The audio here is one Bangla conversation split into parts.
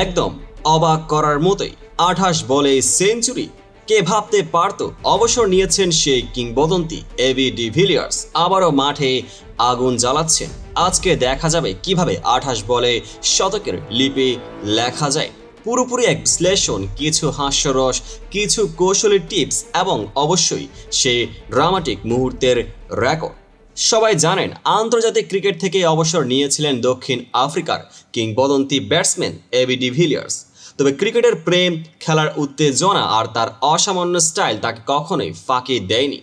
একদম অবাক করার মতোই আঠাশ বলে সেঞ্চুরি। কে ভাবতে পারতো অবসর নিয়েছেন সেই কিংবদন্তি এবি ডিভিলিয়ার্স আবারও মাঠে আগুন জ্বালাচ্ছেন। আজকে দেখা যাবে কীভাবে আঠাশ বলে শতকের লিপি লেখা যায়। পুরোপুরি এক বিশ্লেষণ, কিছু হাস্যরস কিছু কৌশলী টিপস এবং অবশ্যই সেই ড্রামাটিক মুহূর্তের রেকর্ড। সবাই জানেন, আন্তর্জাতিক ক্রিকেট থেকে অবসর নিয়েছিলেন দক্ষিণ আফ্রিকার কিংবদন্তি ব্যাটসম্যান এবি ডিভিলিয়ার্স তবে ক্রিকেটের প্রেম, খেলার উত্তেজনা আর তার অসামান্য স্টাইল তাকে কখনোই ফাঁকি দেয়নি।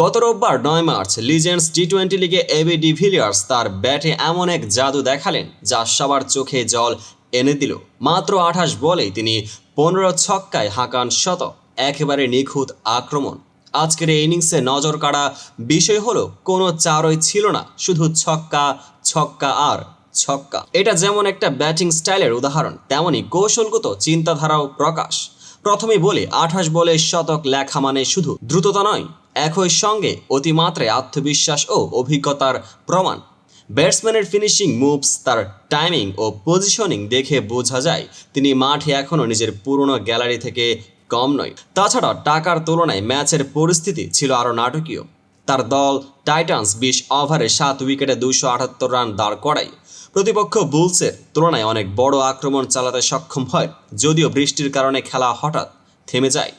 গত রোববার নয় মার্চ লিজেন্ডস টি টোয়েন্টি লিগে এবি ডিভিলিয়ার্স তার ব্যাটে এমন এক জাদু দেখালেন যা সবার চোখে জল এনে দিল। মাত্র আঠাশ বলেই তিনি পনেরো ছক্কায় হাঁকান শতক, একেবারে নিখুঁত আক্রমণ। আজকের এই ইনিংসে নজর কাড়া বিষয় হলো, কোনো চারই ছিল না, শুধু ছক্কা ছক্কা আর ছক্কা। এটা যেমন একটা ব্যাটিং স্টাইলের উদাহরণ তেমনি কৌশলগত চিন্তাধারাও প্রকাশ। প্রথমেই বলি, আঠাশ বলে শতক লেখা মানে শুধু দ্রুততা নয়, একই সঙ্গে অতিমাত্রায় আত্মবিশ্বাস ও অভিজ্ঞতার প্রমাণ। ব্যাটসম্যানের ফিনিশিং মুভস তার টাইমিং ও পজিশনিং দেখে বোঝা যায়, তিনি মাঠে এখনও নিজের পুরনো গ্যালারি থেকে কম নয়। তাছাড়া টাকার তুলনায় ম্যাচের পরিস্থিতি ছিল আরও নাটকীয়। তার দল টাইটান্স বিশ ওভারে সাত উইকেটে দুশো আটাত্তর রান দাঁড় করায়। প্রতিপক্ষ বুলসের তুলনায় অনেক বড় আক্রমণ চালাতে সক্ষম হয়, যদিও বৃষ্টির কারণে খেলা হঠাৎ থেমে যায়।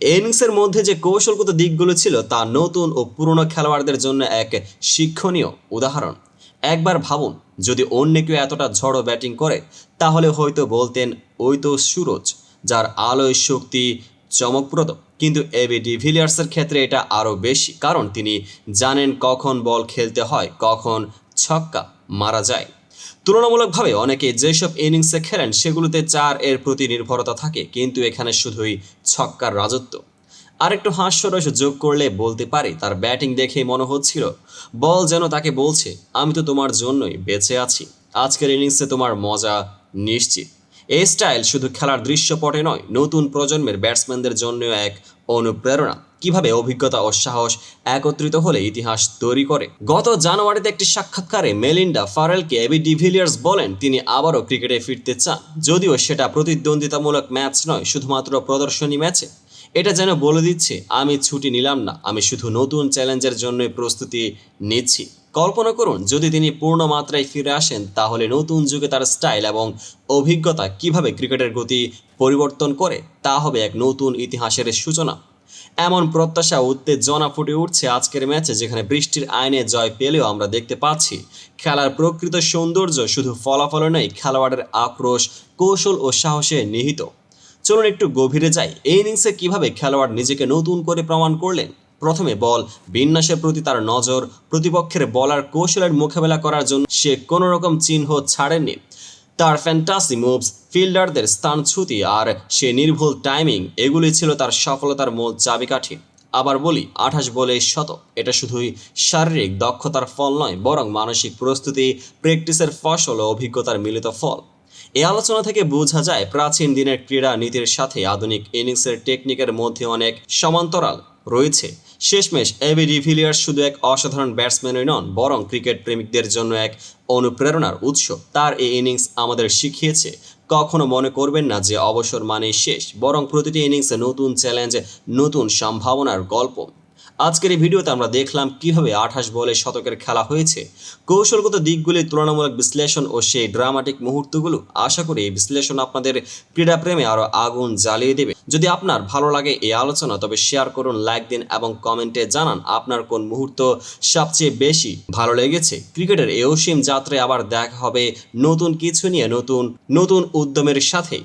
ইনিংসের মধ্যে যে কৌশলগত দিকগুলো ছিল তা নতুন ও পুরনো খেলোয়াড়দের জন্য এক শিক্ষণীয় উদাহরণ। একবার ভাবুন, যদি অন্য কেউ এতটা ঝড়ো ব্যাটিং করে, তাহলে হয়তো বলতেন, ওই তো সুরজ। যার আলোয় শক্তি চমকপ্রদ। কিন্তু এবি ডিভিলিয়ার্সের ক্ষেত্রে এটা আরও বেশি, কারণ তিনি জানেন কখন বল খেলতে হয়, কখন ছক্কা মারা যায়। তুলনামূলকভাবে অনেকে যেসব ইনিংসে খেলেন, সেগুলোতে চার এর প্রতি নির্ভরতা থাকে, কিন্তু এখানে শুধুই ছক্কার রাজত্ব। আরেকটু হাস্যরস যোগ করলে বলতে পারি, তার ব্যাটিং দেখেই মনে হচ্ছিল, বল যেন তাকে বলছে, আমি তো তোমার জন্যই বেঁচে আছি। আজকের ইনিংসে তোমার মজা নিশ্চিত। এই স্টাইল শুধু খেলার দৃশ্যপটে নয়, নতুন প্রজন্মের ব্যাটসম্যানদের জন্য এক অনুপ্রেরণা। কীভাবে অভিজ্ঞতা ও সাহস একত্রিত হলে ইতিহাস তৈরি করে? গত জানুয়ারিতে একটি সাক্ষাৎকারে মেলিন্ডা ফারেলকে এবি ডিভিলিয়ার্স বলেন, তিনি আবারও ক্রিকেটে ফিরতে চান। যদিও সেটা প্রতিদ্বন্দ্বিতামূলক ম্যাচ নয়, শুধুমাত্র প্রদর্শনী ম্যাচে। এটা যেন বলে দিচ্ছে, আমি ছুটি নিলাম না, আমি শুধু নতুন চ্যালেঞ্জের জন্যই প্রস্তুতি নিচ্ছি। কল্পনা করুন, যদি তিনি পূর্ণ মাত্রায় ফিরে আসেন, তাহলে নতুন যুগে তার স্টাইল এবং অভিজ্ঞতা কীভাবে ক্রিকেটের গতি পরিবর্তন করে, তা হবে এক নতুন ইতিহাসের সূচনা। এমন প্রত্যাশা উত্তেজনা ফুটে উঠছে আজকের ম্যাচে, যেখানে বৃষ্টির আইনে জয় পেলেও আমরা দেখতে পাচ্ছি, খেলার প্রকৃত সৌন্দর্য শুধু ফলাফলে নয়, খেলোয়াড়ের আক্রোশ, কৌশল ও সাহসে নিহিত। চলুন একটু গভীরে যাই। এই ইনিংসে কীভাবে খেলোয়াড় নিজেকে নতুন করে প্রমাণ করলেন? প্রথমে বল, বিন্যাসের প্রতি তার নজর, প্রতিপক্ষের বলার কৌশলের মোকাবেলা করার জন্য সে কোনো রকম চিহ্ন ছাড়েননি। তার ফ্যান্টাসি মুভস ফিল্ডারদের স্থানচ্যুতি আর সে নির্ভুল টাইমিং এগুলি ছিল তার সফলতার মূল চাবিকাঠি। আবার বলি, আঠাশ বলে শত এটা শুধুই শারীরিক দক্ষতার ফল নয়, বরং মানসিক প্রস্তুতি প্র্যাকটিসের ফসল ও অভিজ্ঞতার মিলিত ফল। এই আলোচনা থেকে বোঝা যায়, প্রাচীন দিনের ক্রীড়া নীতির সাথে আধুনিক ইনিংসের টেকনিকের মধ্যে অনেক সমান্তরাল রয়েছে। শেষমেশ এবি ডিভিলিয়ার্স শুধু এক অসাধারণ ব্যাটসম্যানই নন, বরং ক্রিকেট প্রেমিকদের জন্য এক অনুপ্রেরণার উৎস। তার এই ইনিংস আমাদের শিখিয়েছে। কখনো মনে করবেন না যে অবসর মানেই শেষ, বরং প্রতিটি ইনিংসে নতুন চ্যালেঞ্জ, নতুন সম্ভাবনার গল্প। আজকের এই ভিডিওতে আমরা দেখলাম কীভাবে আঠাশ বলে শতকের খেলা হয়েছে। কৌশলগত দিকগুলির তুলনামূলক বিশ্লেষণ ও সেই ড্রামাটিক মুহূর্তগুলো আশা করি এই বিশ্লেষণ আপনাদের ক্রীড়াপ্রেমে আরও আগুন জ্বালিয়ে দেবে। যদি আপনার ভালো লাগে এই আলোচনা, তবে শেয়ার করুন লাইক দিন এবং কমেন্টে জানান আপনার কোন মুহূর্ত সবচেয়ে বেশি ভালো লেগেছে। ক্রিকেটের এই অসীম যাত্রায় আবার দেখা হবে নতুন কিছু নিয়ে, নতুন নতুন উদ্যমের সাথেই